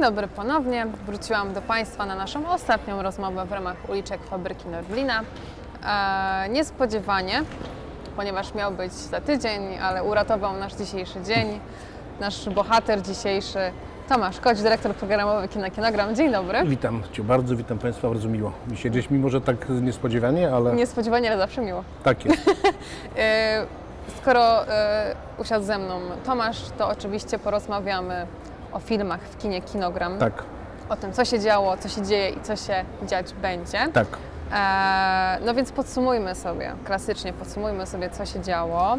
Dzień dobry ponownie. Wróciłam do Państwa na naszą ostatnią rozmowę w ramach uliczek fabryki Norblina. E, niespodziewanie, ponieważ miał być za tydzień, ale uratował nasz dzisiejszy dzień. Nasz bohater dzisiejszy, Tomasz Koć, dyrektor programowy Kina Kinogram. Dzień dobry. Witam Cię bardzo, witam Państwa bardzo miło. Mi się gdzieś, mimo że tak niespodziewanie, ale Niespodziewanie, ale zawsze miło. tak jest. E, Skoro e, usiadł ze mną Tomasz, to oczywiście porozmawiamy o filmach w kinie Kinogram. Tak, O tym, co się działo, co się dzieje i co się dziać będzie. tak. E, no więc podsumujmy sobie, klasycznie podsumujmy sobie, co się działo.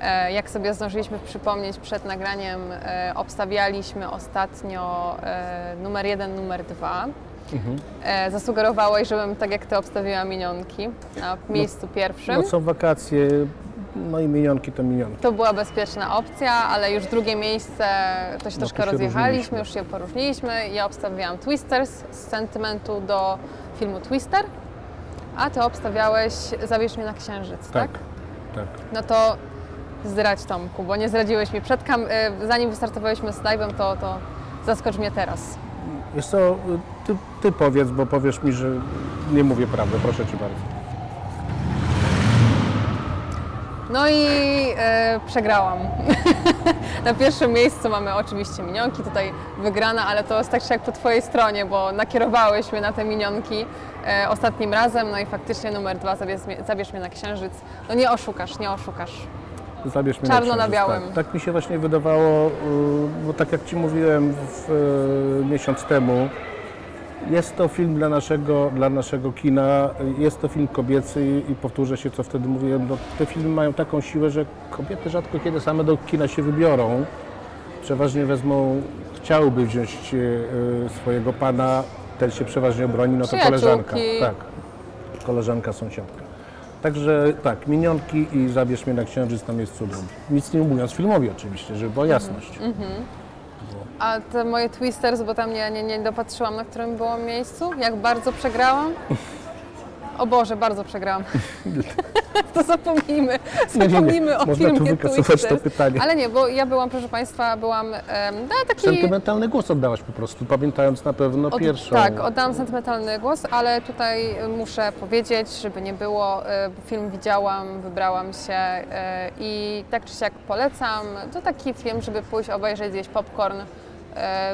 E, jak sobie zdążyliśmy przypomnieć przed nagraniem, e, obstawialiśmy ostatnio e, numer jeden, numer dwa. Mhm. E, zasugerowałeś, żebym tak jak ty obstawiła minionki na miejscu pierwszym. No są wakacje, no i minionki to minionki. To była bezpieczna opcja, ale już drugie miejsce to się No, troszkę tu się rozjechaliśmy, już się poróżniliśmy. Ja obstawiałam Twisters z sentymentu do filmu Twister, a ty obstawiałeś Zabierz mnie na księżyc, tak? Tak, tak. No to zdradź Tomku, bo nie zdradziłeś mi przed kam- e, zanim wystartowaliśmy z live'em, to, to zaskocz mnie teraz. Wiesz co, ty, ty powiedz, bo powiesz mi, że nie mówię prawdy, proszę Cię bardzo. No i e, przegrałam. Na pierwszym miejscu mamy oczywiście minionki, tutaj wygrana, ale to jest tak jak po Twojej stronie, bo nakierowałeś mnie na te minionki e, ostatnim razem, no i faktycznie numer dwa, zabierz mnie, zabierz mnie na księżyc. No nie oszukasz, nie oszukasz. Zabierz mnie Czarno na, na księżyc, białym. Tak. tak mi się właśnie wydawało, y, bo tak jak Ci mówiłem w, y, miesiąc temu, jest to film dla naszego, dla naszego kina, jest to film kobiecy i powtórzę się, co wtedy mówiłem, no, te filmy mają taką siłę, że kobiety rzadko kiedy same do kina się wybiorą. Przeważnie wezmą, chciałyby wziąć e, swojego pana, ten się przeważnie broni, no to koleżanka. Tak, koleżanka, sąsiadka. Także tak, minionki i zabierz mnie na księżyc na miejscu drugim. Nic nie mówiąc filmowi oczywiście, żeby była jasność. A te moje Twisters, bo tam nie, nie, nie dopatrzyłam, na którym było miejscu, jak bardzo przegrałam. O Boże, bardzo przegrałam. to zapomnijmy, Nie, nie, nie. zapomnijmy o Można tu filmie Twisters. to pytanie. Ale nie, bo ja byłam, proszę Państwa, byłam em, no, taki... Sentymentalny głos oddałaś po prostu, pamiętając na pewno Od- pierwszą. Tak, oddałam sentymentalny głos, ale tutaj muszę powiedzieć, żeby nie było, e, film widziałam, wybrałam się e, i tak czy siak polecam. To taki film, żeby pójść obejrzeć, zjeść popcorn,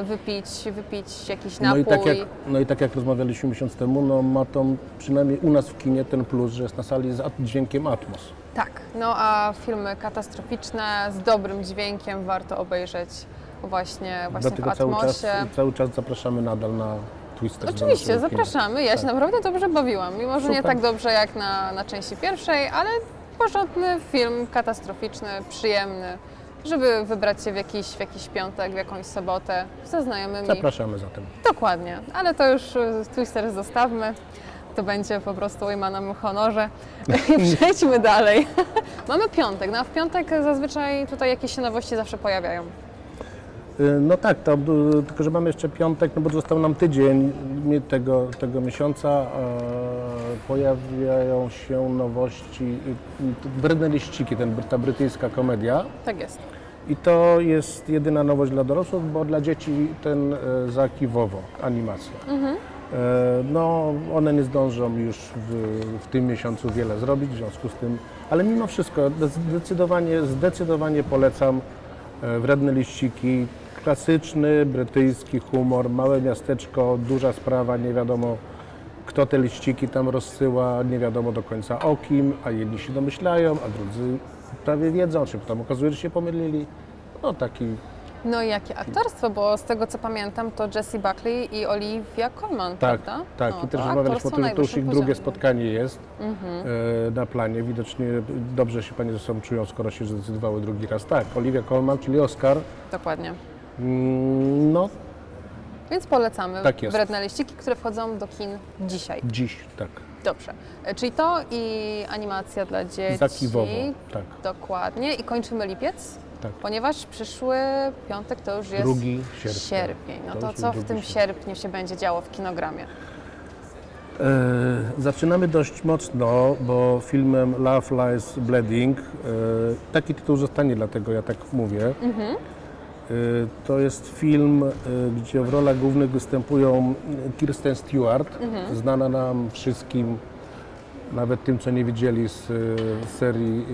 wypić, wypić jakiś No napój. i, tak jak, no i tak jak rozmawialiśmy miesiąc temu, no ma tą, przynajmniej u nas w kinie ten plus, że jest na sali z dźwiękiem Atmos. Tak, no a filmy katastroficzne z dobrym dźwiękiem warto obejrzeć właśnie, właśnie w Dlatego cały czas, atmosie. cały czas zapraszamy nadal na Twister. Oczywiście, zapraszamy. Ja się Tak. naprawdę dobrze bawiłam. Mimo, że nie Super. tak dobrze jak na, na części pierwszej, ale porządny film, katastroficzny, przyjemny, żeby wybrać się w jakiś, w jakiś piątek, w jakąś sobotę ze znajomymi. Zapraszamy zatem. Dokładnie, ale to już y, Twister zostawmy. To będzie po prostu ujmanym honorze. I przejdźmy dalej. Mamy piątek, no a w piątek zazwyczaj tutaj jakieś się nowości zawsze pojawiają. Y, No tak, to, y, tylko że mamy jeszcze piątek, no bo został nam tydzień mi- tego, tego miesiąca. Pojawiają się nowości, y, Brudne liściki, ten, ta brytyjska komedia. Tak jest. I to jest jedyna nowość dla dorosłych, bo dla dzieci ten e, Zaki Wowo, animacja. Mhm. E, No, one nie zdążą już w, w tym miesiącu wiele zrobić, w związku z tym, ale mimo wszystko zdecydowanie, zdecydowanie polecam e, Wredne liściki, klasyczny brytyjski humor, małe miasteczko, duża sprawa, nie wiadomo kto te liściki tam rozsyła, nie wiadomo do końca o kim, a jedni się domyślają, a drudzy prawie wiedzą, czy tam okazuje, że się pomylili. No taki, No i jakie aktorstwo, bo z tego co pamiętam to Jessie Buckley i Olivia Colman, tak, prawda? tak. No, I też rozmawialiśmy o tym, że to już ich drugie spotkanie jest Mhm. e, na planie. Widocznie dobrze się panie ze sobą czują, skoro się zdecydowały drugi raz. Tak, Olivia Colman, czyli Oscar. Dokładnie. Mm, No, Więc polecamy Tak jest. Wredne liściki, które wchodzą do kin dzisiaj. dziś, tak. Dobrze. E, Czyli to i animacja dla dzieci. Zaki Wowo, tak, Dokładnie. I kończymy lipiec, tak. ponieważ przyszły piątek to już jest Drugi sierpnia. sierpień. No To to, co w tym sierpniu się będzie działo w kinogramie? E, zaczynamy dość mocno, bo filmem Love Lies Bleeding, e, taki tytuł zostanie, dlatego ja tak mówię. Mhm. Y, To jest film, y, gdzie w rolach głównych występują Kirsten Stewart, znana nam wszystkim, nawet tym, co nie widzieli z y, serii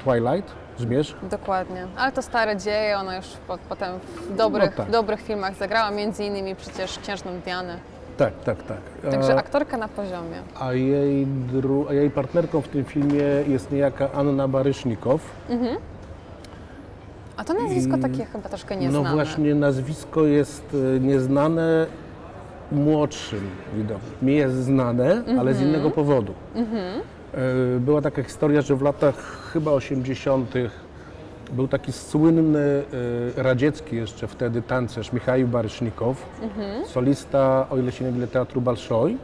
y, Twilight, Zmierzch. Dokładnie. Ale to stare dzieje, ona już po, potem w dobrych, No tak. dobrych filmach zagrała, między innymi przecież Księżną Dianę. Tak, tak, tak. Także A- aktorka na poziomie. A jej, a jej partnerką w tym filmie jest niejaka Anna Barysznikow. A to nazwisko takie chyba troszkę nieznane. No właśnie, nazwisko jest e, nieznane młodszym widokom. Mi jest znane, ale z innego powodu. E, Była taka historia, że w latach chyba 80. był taki słynny e, radziecki jeszcze wtedy tancerz Michał Barysznikow, solista, o ile się nie mylę, Teatru Balszoj.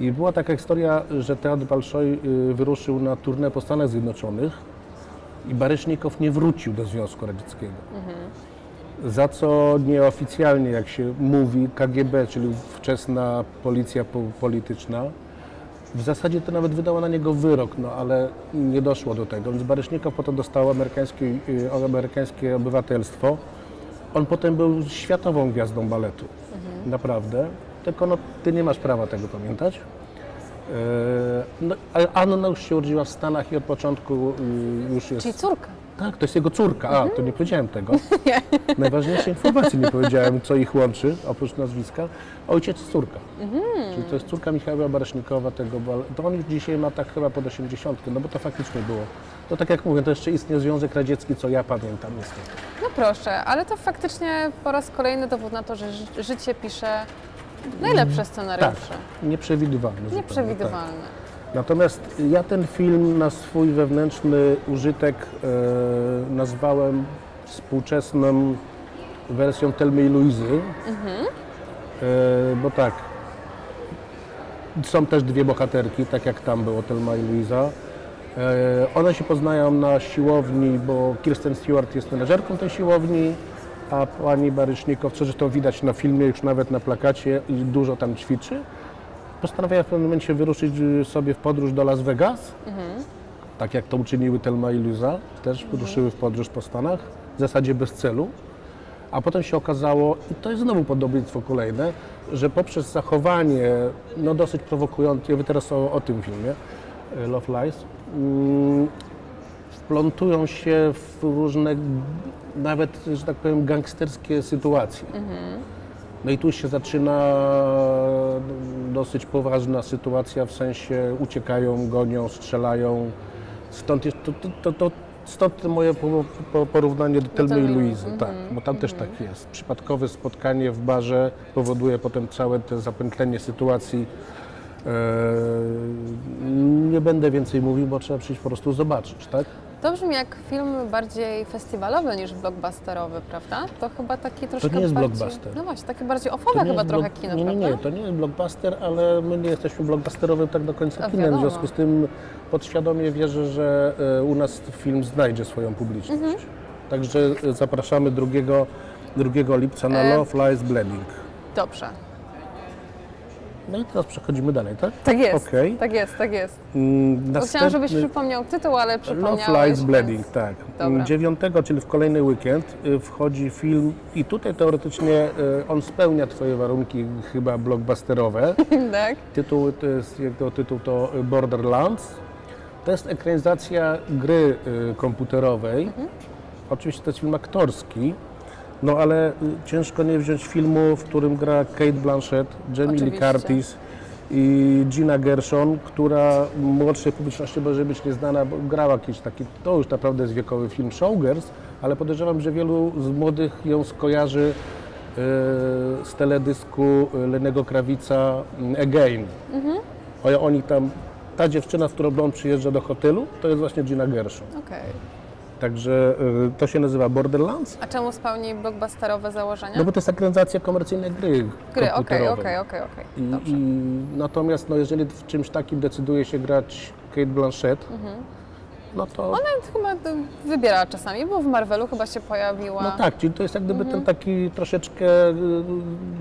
I była taka historia, że Teatr Balszoj wyruszył na turnę po Stanach Zjednoczonych i Barysznikow nie wrócił do Związku Radzieckiego. Za co nieoficjalnie, jak się mówi, KGB, czyli wczesna policja po- polityczna, w zasadzie to nawet wydała na niego wyrok, no ale nie doszło do tego. Więc Barysznikow potem dostał amerykańskie, y, amerykańskie obywatelstwo. On potem był światową gwiazdą baletu. Naprawdę. Tylko no, ty nie masz prawa tego pamiętać. E, No, ale Anna już się urodziła w Stanach i od początku y, już jest... Czyli córka. Tak, to jest jego córka. A, to nie powiedziałem tego. Najważniejsze informacje nie powiedziałem, co ich łączy, oprócz nazwiska. Ojciec córka. Czyli to jest córka Michała Barasznikowa, tego To on już dzisiaj ma tak chyba pod 80, no bo to faktycznie było. No tak jak mówię, to jeszcze istnieje Związek Radziecki, co ja pamiętam niestety. No proszę, ale to faktycznie po raz kolejny dowód na to, że ży- życie pisze najlepsze Tak, scenariusze. tak. Nieprzewidywalne. Natomiast ja ten film na swój wewnętrzny użytek e, nazwałem współczesną wersją Telmy i Luizy. E, bo tak, są też dwie bohaterki, tak jak tam było Telma i Luiza. E, one się poznają na siłowni, bo Kirsten Stewart jest menedżerką tej siłowni, a pani Barysznikow, co zresztą widać na filmie, już nawet na plakacie, i dużo tam ćwiczy. Postanawiają w pewnym momencie wyruszyć y, sobie w podróż do Las Vegas, tak jak to uczyniły Telma i Luza, też wyruszyły w podróż po Stanach, w zasadzie bez celu. A potem się okazało, i to jest znowu podobieństwo kolejne, że poprzez zachowanie, no dosyć prowokujące, ja mówię teraz o, o tym filmie, y, Love Lies, wplątują się w różne, nawet, że tak powiem, gangsterskie sytuacje. No i tu się zaczyna dosyć poważna sytuacja, w sensie uciekają, gonią, strzelają. Stąd, jest, to, to, to, stąd moje po, po, porównanie do Telmy i. Luizy, tak, bo tam też tak jest. Przypadkowe spotkanie w barze powoduje potem całe to zapętlenie sytuacji. Eee, nie będę więcej mówił, bo trzeba przyjść po prostu zobaczyć, tak? To brzmi jak film bardziej festiwalowy niż blockbusterowy, prawda? To chyba taki troszkę nie jest bardziej... blockbuster. No właśnie, takie bardziej ofowe chyba trochę blok- kino, nie, nie, nie, to nie jest blockbuster, ale my nie jesteśmy blockbusterowym tak do końca kinem. W związku z tym podświadomie wierzę, że e, u nas film znajdzie swoją publiczność. Mhm. Także e, zapraszamy 2, 2 lipca na E. Love Lies Bleeding. Dobrze. No i teraz przechodzimy dalej, tak? Tak jest, Okej. tak jest, tak jest. Mm, Bo Chciałam, żebyś następny- przypomniał tytuł, ale przypomniałeś. Love Lies więc- Bleeding, tak. Dobra. 9, czyli w kolejny weekend y, wchodzi film i tutaj teoretycznie y, on spełnia Twoje warunki chyba blockbusterowe. tak. Tytuł to jest, jego tytuł to Borderlands. To jest ekranizacja gry y, komputerowej. Oczywiście to jest film aktorski, no ale y, ciężko nie wziąć filmu, w którym gra Kate Blanchett, Jamie Lee Oczywiście. Curtis i Gina Gershon, która młodszej publiczności może być nieznana, bo grała jakiś taki, to już naprawdę jest wiekowy film Showgirls, ale podejrzewam, że wielu z młodych ją skojarzy y, z teledysku y, Lenego Krawica mm, Again. O, oni tam, ta dziewczyna, z którą on przyjeżdża do hotelu, to jest właśnie Gina Gershon. Okej. Także y, to się nazywa Borderlands. A czemu spełni blockbusterowe założenia? No bo to jest ekranizacja komercyjnej gry Gry, okej, okej, okej, natomiast no, jeżeli w czymś takim decyduje się grać Kate Blanchett, Mhm. no to... Nawet chyba wybiera czasami, bo w Marvelu chyba się pojawiła. No tak, czyli to jest jak gdyby Mhm. ten taki troszeczkę y,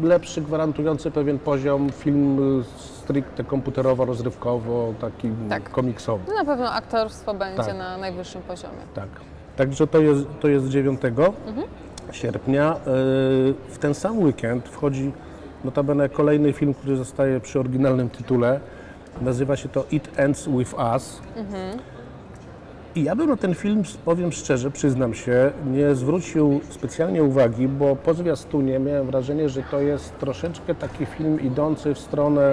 lepszy, gwarantujący pewien poziom film y, stricte komputerowo-rozrywkowo, taki Tak. komiksowy. No na pewno aktorstwo będzie Tak. na najwyższym poziomie. Tak. Także to jest, to jest dziewiątego. sierpnia. E, W ten sam weekend wchodzi notabene kolejny film, który zostaje przy oryginalnym tytule. Nazywa się to It Ends With Us. I ja bym na ten film, powiem szczerze, przyznam się, nie zwrócił specjalnie uwagi, bo po zwiastunie miałem wrażenie, że to jest troszeczkę taki film idący w stronę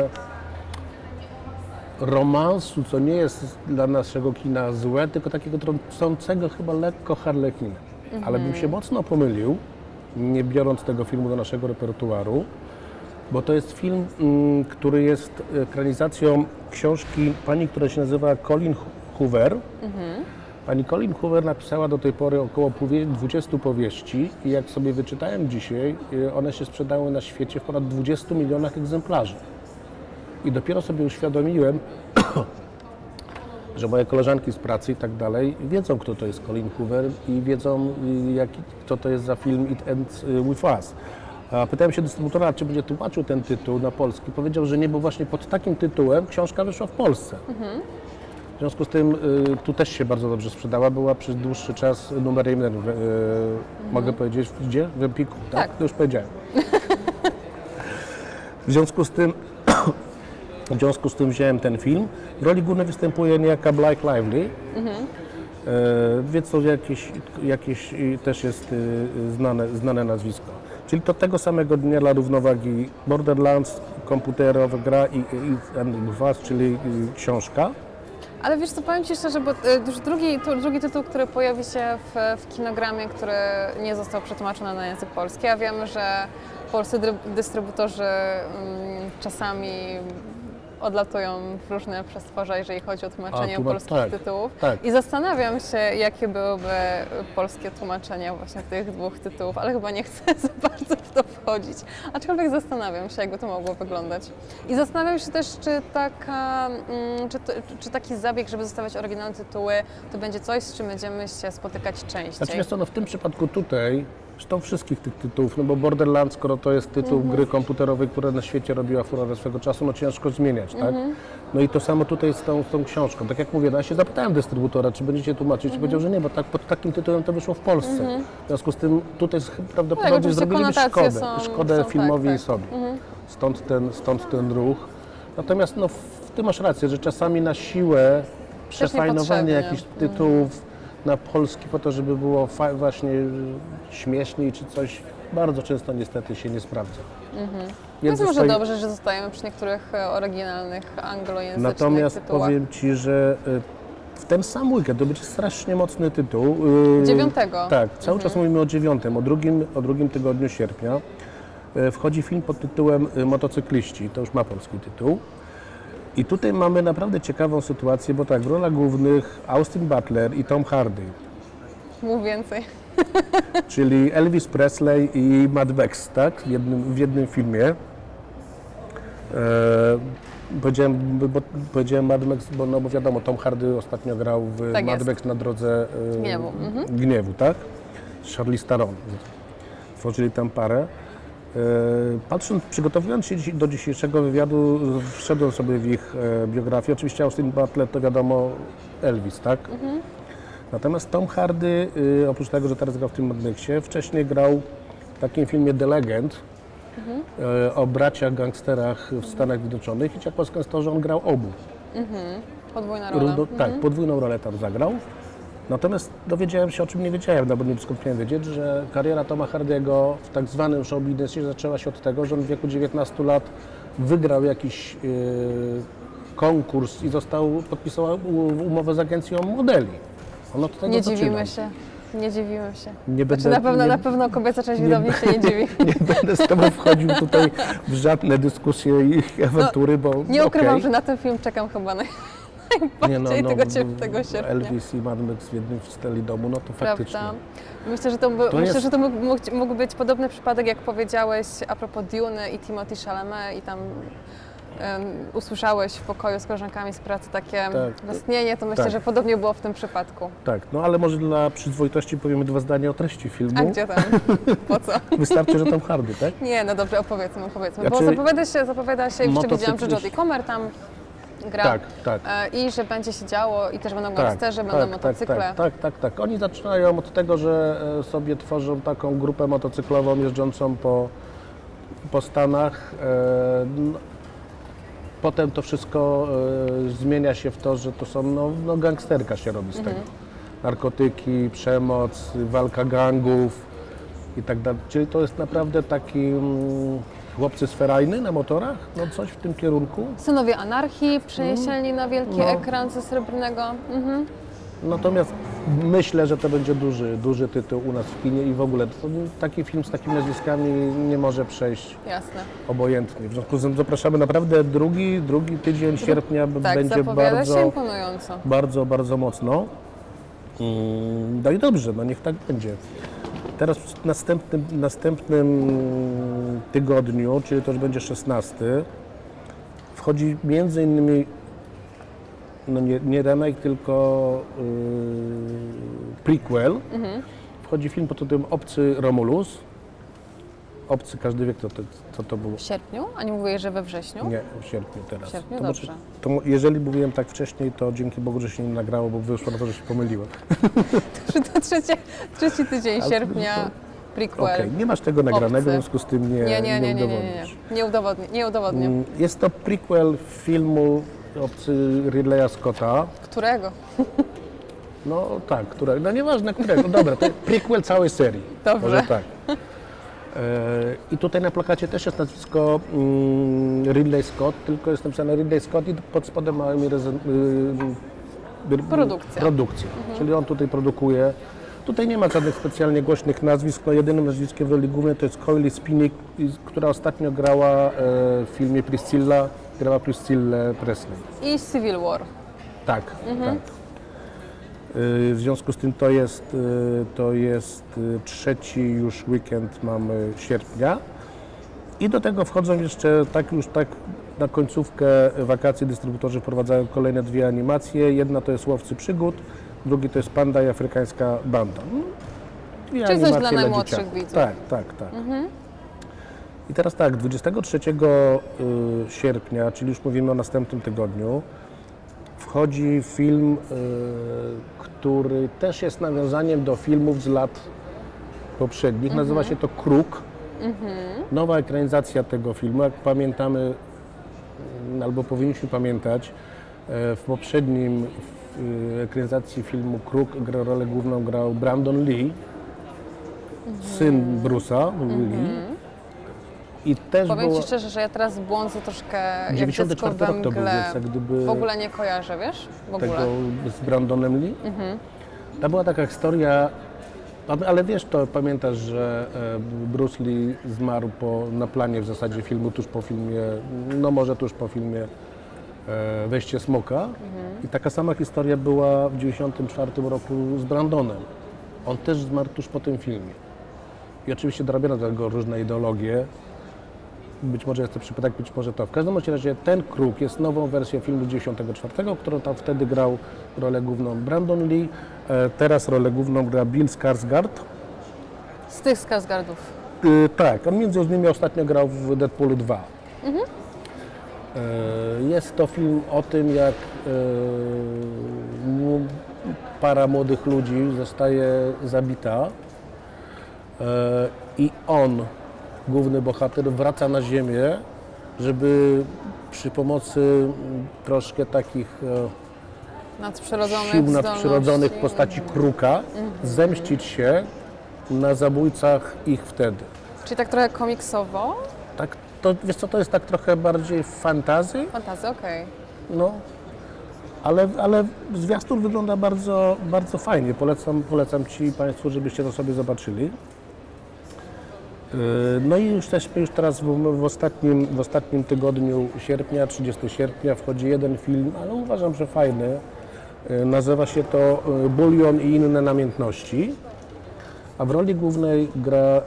romansu, co nie jest dla naszego kina złe, tylko takiego trącącego chyba lekko harlekina. Ale bym się mocno pomylił, nie biorąc tego filmu do naszego repertuaru, bo to jest film, mm, który jest ekranizacją książki pani, która się nazywa Colin Hoover. Pani Colin Hoover napisała do tej pory około powie- 20 powieści i jak sobie wyczytałem dzisiaj, y, one się sprzedały na świecie w ponad 20 milionach egzemplarzy. I dopiero sobie uświadomiłem, że moje koleżanki z pracy i tak dalej wiedzą, kto to jest Colin Hoover i wiedzą, y, jaki, kto to jest za film It Ends y, With Us. A pytałem się dystrybutora, czy będzie tłumaczył ten tytuł na polski. Powiedział, że nie, bo właśnie pod takim tytułem książka wyszła w Polsce. W związku z tym y, tu też się bardzo dobrze sprzedała. Była przez dłuższy czas numerem jeden. y, Mogę powiedzieć gdzie? W Empiku, tak? Tak. To już powiedziałem. w związku z tym w związku z tym wziąłem ten film. W roli głównej występuje niejaka Blake Lively. E, więc to jakieś, jakieś też jest y, znane, znane nazwisko. Czyli to tego samego dnia dla równowagi Borderlands, komputerowa gra i, i, and Us, czyli y, książka. Ale wiesz co, powiem Ci szczerze, bo y, już drugi, tu, drugi tytuł, który pojawi się w, w kinogramie, który nie został przetłumaczony na język polski, a wiemy, że polscy dystrybutorzy mm, czasami odlatują w różne przestworza, jeżeli chodzi o tłumaczenie A, tłuma- polskich tak, tytułów. tak. I zastanawiam się, jakie byłyby polskie tłumaczenia właśnie tych dwóch tytułów, ale chyba nie chcę za bardzo w to wchodzić. Aczkolwiek zastanawiam się, jakby to mogło wyglądać. I zastanawiam się też, czy, taka, mm, czy, to, czy taki zabieg, żeby zostawiać oryginalne tytuły, to będzie coś, z czym będziemy się spotykać częściej. Znaczy no w tym przypadku tutaj, zresztą wszystkich tych tytułów, no bo Borderlands, skoro to jest tytuł Mhm. gry komputerowej, która na świecie robiła furorę swego czasu, no ciężko zmieniać, tak? Mhm. No i to samo tutaj z tą, z tą książką. Tak jak mówię, no ja się zapytałem dystrybutora, czy będziecie tłumaczyć, Mhm. i powiedział, że nie, bo tak, pod takim tytułem to wyszło w Polsce. W związku z tym tutaj Tak, prawdopodobnie oczywiście zrobiliby szkodę, są- szkodę są, tak, filmowi i tak. sobie. Stąd, ten, stąd ten ruch. Natomiast no, w tym masz rację, że czasami na siłę przefajnowanie jakichś tytułów na polski po to, żeby było właśnie śmieszniej czy coś, bardzo często niestety się nie sprawdza. Więc może zostaje- dobrze, że zostajemy przy niektórych e, oryginalnych anglojęzycznych Natomiast tytułach. powiem Ci, że y, w ten sam weekend to będzie strasznie mocny tytuł. y, Dziewiątego. Tak, cały czas mówimy o dziewiątym, o drugim, o drugim tygodniu sierpnia. Wchodzi film pod tytułem Motocykliści, to już ma polski tytuł. I tutaj mamy naprawdę ciekawą sytuację, bo tak, w rolach głównych Austin Butler i Tom Hardy, Mów więcej. czyli Elvis Presley i Mad Max, tak, w jednym, w jednym filmie. E, powiedziałem, bo, powiedziałem Mad Max, bo, no, bo wiadomo, Tom Hardy ostatnio grał w Tak Mad. Max na drodze e, Gniewu, mhm. gniewu, tak? Z Charlize Theron. Tworzyli tam parę. E, Patrząc, przygotowując się do dzisiejszego wywiadu, wszedłem sobie w ich e, biografię. Oczywiście Austin Butler to wiadomo Elvis, tak? Natomiast Tom Hardy, y, oprócz tego, że teraz grał w tym Mad Maxie, wcześniej grał w takim filmie The Legend y, o braciach gangsterach w Stanach Zjednoczonych i polska jest to, że on grał obu. Podwójna rola. Rudo, tak, podwójną rolę tam zagrał. Natomiast dowiedziałem się, o czym nie wiedziałem, no bo nie skąd miałem wiedzieć, że kariera Toma Hardiego w tak zwanym show biznesie zaczęła się od tego, że on w wieku 19 lat wygrał jakiś y, konkurs i został, podpisał umowę z agencją modeli. On od tego Nie zaczynał. dziwimy się. Nie dziwimy się. Nie Znaczy będę, na pewno, nie, na pewno kobieta część widowni się nie dziwi. nie będę z Tobą wchodził tutaj w żadne dyskusje i awantury, bo No, Nie ukrywam, okej. że na ten film czekam chyba naj... Nie, najbardziej tego, bo- ciep- tego sierpnia. Elvis i Mad Max w jednym steli domu, no to faktycznie. Prawda? Myślę, że to, by, To myślę, jest- że to mógł, mógł, być podobny przypadek, jak powiedziałeś a propos Dune i Timothy Chalamet i tam em, usłyszałeś w pokoju z koleżankami z pracy takie Tak. westchnienie, to myślę, Tak. że podobnie było w tym przypadku. Tak, no ale może dla przyzwoitości powiemy dwa zdania o treści filmu. A gdzie tam? Po co? Wystarczy, że tam hardy, tak? Nie, no dobrze, opowiedzmy, opowiedzmy. Bo Znaczy, zapowiada się, zapowiada się, jeszcze widziałam, że Jodie Comer tam gra. Tak, tak. E, I że będzie się działo i też będą gangsterzy, będą motocykle. Tak, tak, tak, tak, Oni zaczynają od tego, że e, sobie tworzą taką grupę motocyklową jeżdżącą po, po Stanach. E, Potem to wszystko zmienia się w to, że to są, no, no gangsterka się robi z Mhm. tego. Narkotyki, przemoc, walka gangów i tak dalej. Czyli to jest naprawdę taki mm, chłopcy sferajny na motorach? No coś w tym kierunku. Synowie anarchii przenieśli na wielki No. ekran ze srebrnego. Mhm. Natomiast myślę, że to będzie duży, duży tytuł u nas w kinie i w ogóle to, taki film z takimi nazwiskami nie może przejść Jasne. obojętnie. W związku z tym zapraszamy naprawdę drugi, drugi tydzień sierpnia b- Tak, będzie zapowiada się bardzo, imponująco. bardzo, bardzo mocno. Mm, No i dobrze, no niech tak będzie. Teraz w następnym, następnym tygodniu, czyli to już będzie 16, wchodzi między innymi no nie, nie remake, tylko yy, prequel. Wchodzi film pod tytułem Obcy Romulus. Obcy, każdy wie, kto to, co to było. W sierpniu? A nie mówię, że we wrześniu? Nie, w sierpniu teraz. W sierpniu? to Dobrze. to, jeżeli mówiłem tak wcześniej, to dzięki Bogu, że się nie nagrało, bo wyszło na to, że się pomyliłem. Czy to trzecie, trzeci tydzień sierpnia, prequel. Okej, nie masz tego nagranego, Obcy. w związku z tym nie, Nie, nie, nie, nie, nie, nie, nie. Nie udowodnię. Nie udowodnię. Mm, Jest to prequel filmu Obcy Ridleya Scotta. Którego? No tak, które, no nieważne którego, dobra, to prequel całej serii. Dobrze. Może tak. E, I tutaj na plakacie też jest nazwisko mm, Ridley Scott, tylko jest napisane Ridley Scott i pod spodem rezen- y, y, Produkcja. produkcja. Czyli on tutaj produkuje. Tutaj nie ma żadnych specjalnie głośnych nazwisk. No, jedynym nazwiskiem w roli głównej to jest Coily Spinning, i- która ostatnio grała e, w filmie Priscilla, grała Priscillę Presley. I Civil War. Tak, tak. Y, W związku z tym to jest, y, to jest y, trzeci już weekend mamy sierpnia. I do tego wchodzą jeszcze tak już tak na końcówkę wakacji dystrybutorzy wprowadzają kolejne dwie animacje. Jedna to jest Łowcy Przygód, drugi to jest Panda i Afrykańska Banda. No, dwie Czyli coś dla najmłodszych dzieciaków. widzów. Tak, tak, tak. I teraz tak, 23 y, sierpnia, czyli już mówimy o następnym tygodniu, wchodzi film, y, który też jest nawiązaniem do filmów z lat poprzednich. Nazywa się to Kruk. Nowa ekranizacja tego filmu. Jak pamiętamy, mm, albo powinniśmy pamiętać, e, w poprzednim ekranizacji filmu Kruk rolę główną grał Brandon Lee, syn Bruce'a Lee. I też Powiem było... Ci szczerze, że ja teraz błądzę troszkę jak 94 dziecko we rok to był, mgle. więc jak gdyby W ogóle nie kojarzę, wiesz? W ogóle. tego z Brandonem Lee. To była taka historia, a- ale wiesz, to pamiętasz, że e, Bruce Lee zmarł po, na planie w zasadzie filmu, tuż po filmie, no może tuż po filmie e, Wejście Smoka. I taka sama historia była w 1994 roku z Brandonem. On też zmarł tuż po tym filmie. I oczywiście dorobiono do tego różne ideologie. Być może jest to przypadek, być może to. W każdym razie ten kruk jest nową wersją filmu 94, którą tam wtedy grał rolę główną Brandon Lee. E, teraz rolę główną gra Bill Skarsgård. Z tych Skarsgardów. Y, tak, on między innymi ostatnio grał w Deadpoolu 2. E, Jest to film o tym, jak e, para młodych ludzi zostaje zabita i on, główny bohater, wraca na ziemię, żeby przy pomocy mm, troszkę takich e, Nadprzyrodzonych sił nadprzyrodzonych w. Mhm. postaci kruka zemścić się na zabójcach ich wtedy. Czyli tak trochę komiksowo. Tak, to wiesz co, to jest tak trochę bardziej fantazy, Fantazy, okej. no, ale, ale zwiastun wygląda bardzo, bardzo fajnie. Polecam, polecam Ci Państwu, żebyście to sobie zobaczyli. Yy, No i już jesteśmy już teraz w, w, ostatnim, w ostatnim tygodniu sierpnia, 30 sierpnia wchodzi jeden film, ale uważam, że fajny. Yy, Nazywa się to yy, Bulion i inne namiętności. A w roli głównej gra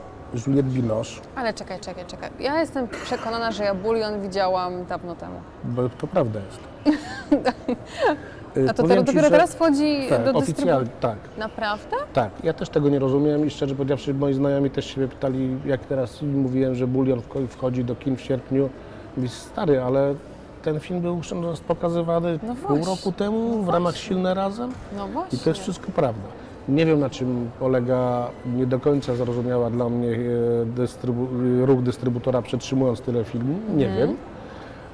Juliette Binoche. Ale czekaj, czekaj, czekaj. Ja jestem przekonana, że ja bulion widziałam dawno temu. Bo to prawda jest. Y, A to ci, dopiero teraz wchodzi tak, do oficjalnie, dystrybucji. tak, Naprawdę? tak. Ja też tego nie rozumiem i szczerze powiedziawszy, moi znajomi też się pytali, jak teraz mówiłem, że Bulion wcho- wchodzi do kin w sierpniu. Mówi, stary, ale ten film był pokazywany No pół roku temu w ramach Silne Razem No właśnie. i to jest wszystko prawda. Nie wiem na czym polega nie do końca zrozumiała dla mnie e, dystrybu ruch dystrybutora przetrzymując tyle filmu, nie Mhm. wiem.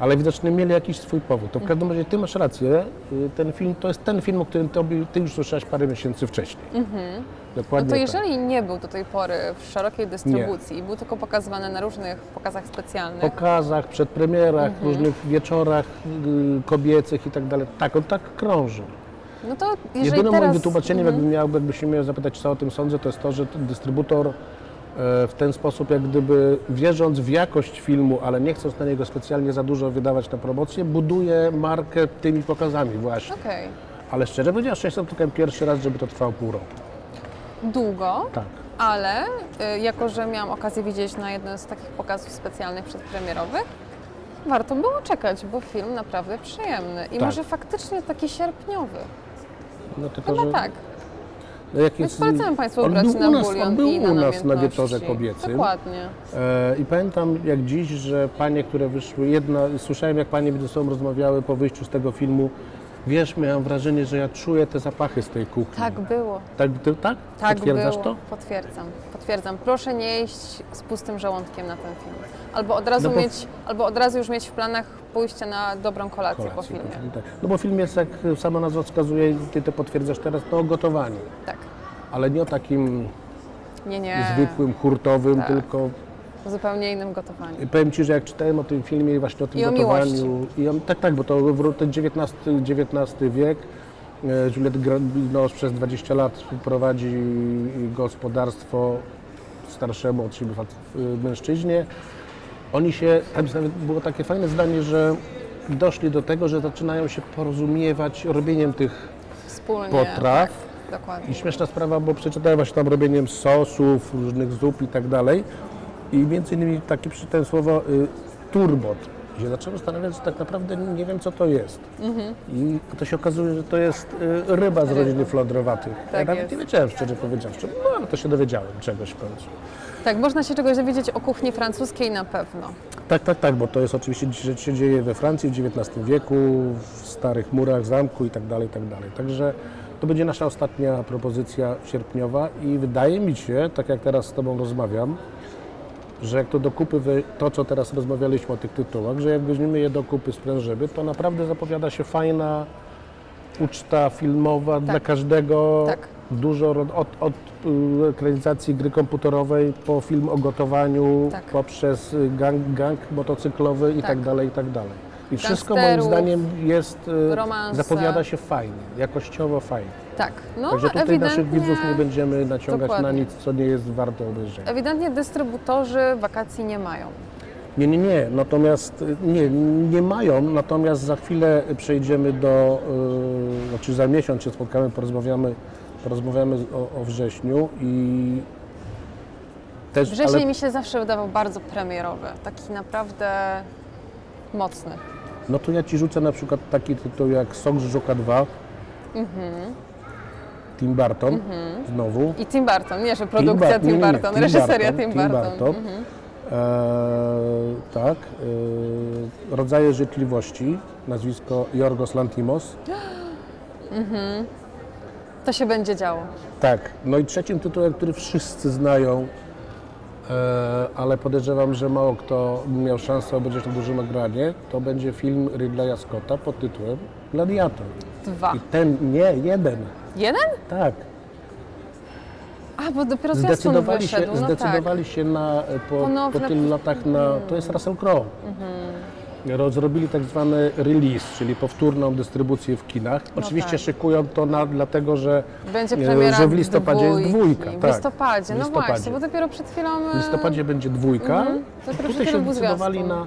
Ale widocznie mieli jakiś swój powód. To w każdym razie ty masz rację, y, ten film to jest ten film, o którym tobie, ty już słyszałaś parę miesięcy wcześniej. No Dokładnie to tak. jeżeli nie był do tej pory w szerokiej dystrybucji i był tylko pokazywany na różnych pokazach specjalnych, pokazach, przedpremierach, Mhm. różnych wieczorach y, kobiecych i tak dalej. Tak, on tak krąży. no to jeżeli Jedynym teraz... moim wytłumaczeniem, Mhm. jakbym miał, jakby się miał zapytać, co o tym sądzę, to jest to, że dystrybutor w ten sposób, jak gdyby wierząc w jakość filmu, ale nie chcąc na niego specjalnie za dużo wydawać na promocję, buduje markę tymi pokazami właśnie. Okej. Ale szczerze powiedziawszy, jestem tylko pierwszy raz, żeby to trwało pół roku. Długo, Tak. ale y, jako, że miałam okazję widzieć na jednym z takich pokazów specjalnych przedpremierowych, warto było czekać, bo film naprawdę przyjemny i Tak. może faktycznie taki sierpniowy. No, tylko, Chyba że, tak. No, jak Więc jest- polecam Państwu on był na u nas, bulion On był i na u nas na namiętności. wieczorze kobiecym. Dokładnie. E, I pamiętam jak dziś, że panie, które wyszły, jedna, słyszałem jak panie między sobą rozmawiały po wyjściu z tego filmu, wiesz, miałem wrażenie, że ja czuję te zapachy z tej kuchni. Tak było. Tak, ty, tak? Tak Potwierdzasz było. to? Potwierdzam. Potwierdzam. Proszę nie iść z pustym żołądkiem na ten film. Albo od razu No mieć, albo od razu już mieć w planach pójście na dobrą kolację, po Kolację, filmie. tak. No bo film jest, jak sama nazwa wskazuje, ty to potwierdzasz teraz, to o gotowaniu. Tak. Ale nie o takim Nie, nie. zwykłym, hurtowym, Tak. tylko zupełnie innym gotowaniu. powiem Ci, że jak czytałem o tym filmie i właśnie o tym I o gotowaniu, i tak, tak, bo to ten XIX, XIX wiek, e, Juliette Grabinosz przez 20 lat prowadzi gospodarstwo starszemu od siebie y, mężczyźnie. Oni się, tam nawet było takie fajne zdanie, że doszli do tego, że zaczynają się porozumiewać robieniem tych Wspólnie. potraw. Tak, dokładnie. I śmieszna sprawa, bo przeczytałem właśnie tam robieniem sosów, różnych zup i tak dalej. I między innymi takie przeczytałem słowo y, turbot. Się zacząłem zastanawiać, że tak naprawdę nie wiem, co to jest. I to się okazuje, że to jest y, ryba z rodziny flądrowatych. ja Tak nawet jest. nie wiedziałem, szczerze powiedziawszy. No, ale to się dowiedziałem czegoś w końcu. Tak, można się czegoś dowiedzieć o kuchni francuskiej na pewno. Tak, tak, tak, bo to jest oczywiście, że się dzieje we Francji w XIX wieku, w starych murach zamku i tak dalej, i tak dalej. Także to będzie nasza ostatnia propozycja sierpniowa i wydaje mi się, tak jak teraz z Tobą rozmawiam, że jak to do kupy, wy- to co teraz rozmawialiśmy o tych tytułach, że jak weźmiemy je do kupy sprężymy, to naprawdę zapowiada się fajna uczta filmowa dla każdego. Tak. Dużo od, od y, ekranizacji gry komputerowej po film o gotowaniu, Tak. poprzez gang, gang motocyklowy i Tak. tak dalej, i tak dalej. I wszystko moim zdaniem jest, y, romanse. zapowiada się fajnie, jakościowo fajnie. Tak. No, Także tutaj ewidentnie, naszych widzów nie będziemy naciągać na Dokładnie. nic, co nie jest warte obejrzenia. ewidentnie dystrybutorzy wakacji nie mają. Nie, nie, nie. Natomiast nie, nie mają, natomiast za chwilę przejdziemy do, y, znaczy za miesiąc się spotkamy, porozmawiamy, porozmawiamy o, o wrześniu i też, Wrzesień ale, mi się zawsze wydawał bardzo premierowy, taki naprawdę mocny. no to ja Ci rzucę na przykład taki tytuł jak Sok z Żuka 2, Mhm. Tim Burton, znowu. I Tim Burton, nie, że produkcja nie, Tim nie, nie, Tim reżyseria Burton, Tim Tim Burton. Mhm. Eee, tak. Eee, rodzaje życzliwości, nazwisko Jorgos Lantimos. To się będzie działo. Tak, no i trzecim tytułem, który wszyscy znają, e, ale podejrzewam, że mało kto miał szansę obejrzeć na dużym ekranie, to będzie film Ridleya Scotta pod tytułem Gladiator. Dwa. I ten, nie, jeden, Jeden? tak. A, bo dopiero zwiastun Zdecydowali się, wyszedł, no zdecydowali się na, e, po, po Ponowne pos- latach na, to jest Russell Crowe. Roz- Zrobili tak zwany release, czyli powtórną dystrybucję w kinach. Oczywiście tak. szykują to na, dlatego, że tak. Będzie e, premiera że w listopadzie jest dwójki. dwójka. W tak. listopadzie, W no listopadzie. właśnie, bo dopiero przed chwilą... W listopadzie będzie dwójka. Mhm. Dopiero przed Tutaj chwilą się był zdecydowali zwiastun. na...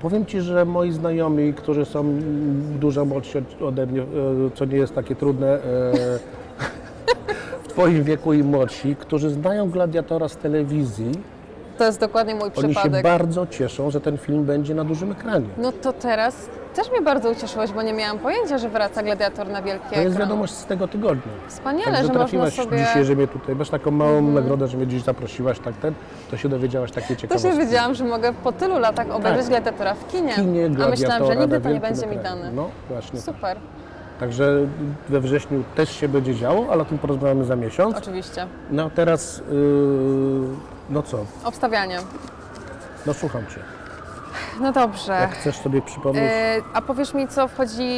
Powiem Ci, że moi znajomi, którzy są dużo młodsi od- ode mnie, e, co nie jest takie trudne, e, w Twoim wieku i młodsi, którzy znają Gladiatora z telewizji, To jest dokładnie mój Oni przypadek. się bardzo cieszą, że ten film będzie na dużym ekranie. No to teraz też mnie bardzo ucieszyłeś, bo nie miałam pojęcia, że wraca Gladiator na wielki To jest ekran. wiadomość z tego tygodnia. Wspaniale, Także że można sobie... Dzisiaj, że mnie tutaj, masz taką małą nagrodę, że mnie dziś zaprosiłaś, tak ten, to się dowiedziałaś takie To ciekawostki. się wiedziałam, że mogę po tylu latach obejrzeć Gladiatora w kinie. W kinie, A myślałam, że nigdy to nie będzie mi dane. No właśnie. Super, Także we wrześniu też się będzie działo, ale o tym porozmawiamy za miesiąc. oczywiście. No teraz, yy, no co, Obstawianie. no słucham Cię. No dobrze. Jak chcesz sobie przypomnieć, E, a powiesz mi, co wchodzi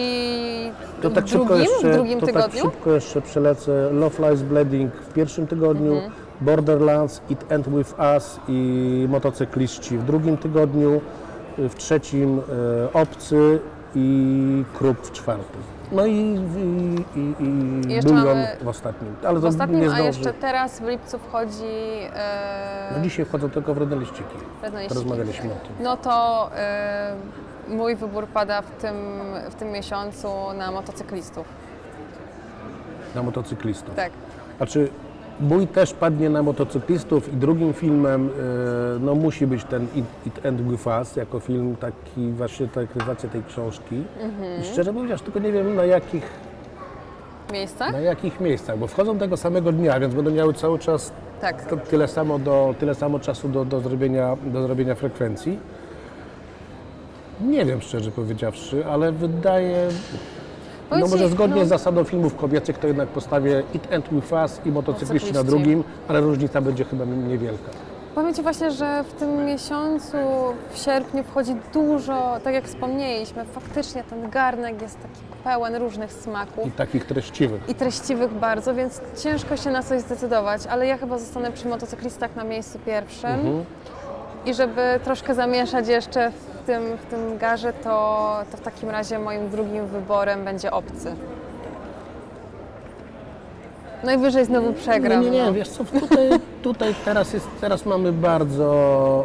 to tak w drugim, jeszcze, w drugim to tak tygodniu? szybko jeszcze przelecę. Love Lies Bleeding w pierwszym tygodniu, Mhm. Borderlands, It End With Us i Motocykliści w drugim tygodniu, w trzecim y, Obcy i Kruk w czwartym. No i, i, i, i jeszcze Bulion mamy w ostatnim. Ale W to ostatnim, nie a zdąży. jeszcze teraz w lipcu wchodzi No e, dzisiaj wchodzą tylko wredne liściki. Wredne liściki. Rozmawialiśmy o tym. No to e, mój wybór pada w tym, w tym miesiącu na motocyklistów. Na motocyklistów. Tak. Znaczy, mój też padnie na motocyklistów i drugim filmem e, no, musi być ten It, It End With Us, jako film taki właśnie ta tej książki. Mhm. I szczerze mówiąc, tylko nie wiem na jakich, Miejsca? na jakich miejscach, bo wchodzą tego samego dnia, więc będą miały cały czas Tak. to, tyle, samo do, tyle samo czasu do, do, zrobienia, do zrobienia frekwencji. Nie wiem szczerze powiedziawszy, ale wydaje, no może zgodnie no- z zasadą filmów kobiecych, to jednak postawię It End With Us i motocykliści na drugim, ale różnica będzie chyba niewielka. Powiem Ci właśnie, że w tym miesiącu, w sierpniu wchodzi dużo, tak jak wspomnieliśmy, faktycznie ten garnek jest taki pełen różnych smaków. I takich treściwych. i treściwych bardzo, więc ciężko się na coś zdecydować, ale ja chyba zostanę przy motocyklistach na miejscu pierwszym. Mhm. I żeby troszkę zamieszać jeszcze w tym, w tym garze, to, to w takim razie moim drugim wyborem będzie obcy. Najwyżej znowu przegram. Nie, nie, nie, no. wiesz co, tutaj, tutaj teraz, jest, teraz mamy bardzo,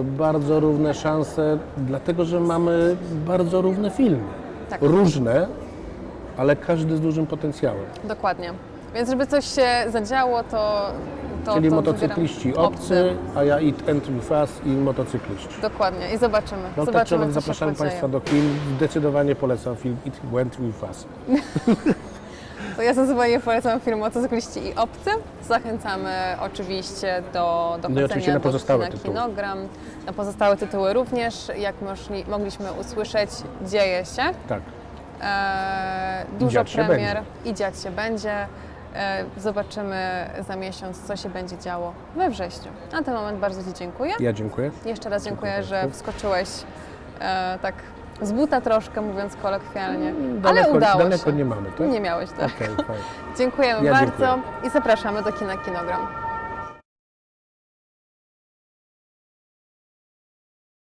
y, bardzo równe szanse, dlatego że mamy bardzo równe filmy. Tak. Różne, ale każdy z dużym potencjałem. Dokładnie. Więc żeby coś się zadziało, to. To Czyli to motocykliści wybieram obcy, a ja It With Us i motocykliści. Dokładnie i zobaczymy. No tak, zobaczymy, zapraszamy podzieje. Państwa do kin. Zdecydowanie polecam film It Went With Us. To ja zdecydowanie polecam film Motocykliści i Obcy. Zachęcamy oczywiście do, do No i oczywiście na pozostałe kina tytuły. Kinogram. Na pozostałe tytuły również, jak możli, mogliśmy usłyszeć, dzieje się. Tak. E, dużo premier i dziać się będzie. E, zobaczymy za miesiąc, co się będzie działo we wrześniu. Na ten moment bardzo Ci dziękuję. Ja dziękuję. Jeszcze raz dziękuję, Dziękuję że wskoczyłeś e, tak z buta troszkę, mówiąc kolokwialnie. Daleko, Ale udało daleko się. nie mamy, tak? Nie miałeś, tak. Fajnie. Dziękujemy Ja bardzo dziękuję. i zapraszamy do kina Kinogram.